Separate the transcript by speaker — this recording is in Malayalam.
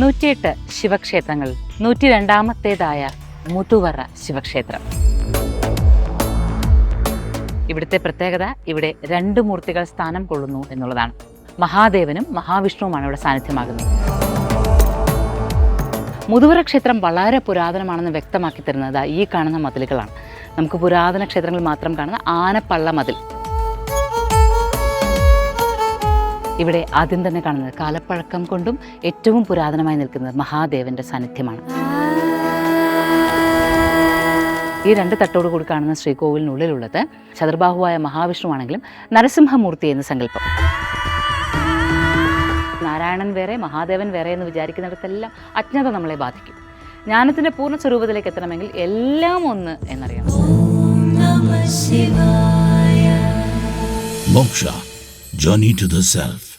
Speaker 1: നൂറ്റിയെട്ട് ശിവക്ഷേത്രങ്ങൾ നൂറ്റി രണ്ടാമത്തേതായ ശിവക്ഷേത്രം. ഇവിടുത്തെ പ്രത്യേകത ഇവിടെ രണ്ട് മൂർത്തികൾ സ്ഥാനം കൊള്ളുന്നു എന്നുള്ളതാണ്. മഹാദേവനും മഹാവിഷ്ണുവുമാണ് ഇവിടെ സാന്നിധ്യമാകുന്നത്. മുതുവറ ക്ഷേത്രം വളരെ പുരാതനമാണെന്ന് വ്യക്തമാക്കി തരുന്നത് ഈ കാണുന്ന മതിലുകളാണ്. നമുക്ക് പുരാതന ക്ഷേത്രങ്ങൾ മാത്രം കാണുന്ന ആനപ്പള്ള മതിൽ. ഇവിടെ ആദ്യം തന്നെ കാണുന്നത് കാലപ്പഴക്കം കൊണ്ടും ഏറ്റവും പുരാതനമായി നിൽക്കുന്നത് മഹാദേവന്റെ സാന്നിധ്യമാണ്. ഈ രണ്ട് തട്ടോട് കൂടി കാണുന്ന ശ്രീകോവിലിനുള്ളിലുള്ളത് ചതുർബാഹുവായ മഹാവിഷ്ണുവാണെങ്കിലും നരസിംഹമൂർത്തി എന്ന സങ്കല്പം. നാരായണൻ വേറെ മഹാദേവൻ വേറെ എന്ന് വിചാരിക്കുന്നിടത്തെല്ലാം അജ്ഞത നമ്മളെ ബാധിക്കും. ജ്ഞാനത്തിന്റെ പൂർണ സ്വരൂപത്തിലേക്ക് എത്തണമെങ്കിൽ എല്ലാം ഒന്ന് എന്നറിയണം
Speaker 2: moksha journey to the self.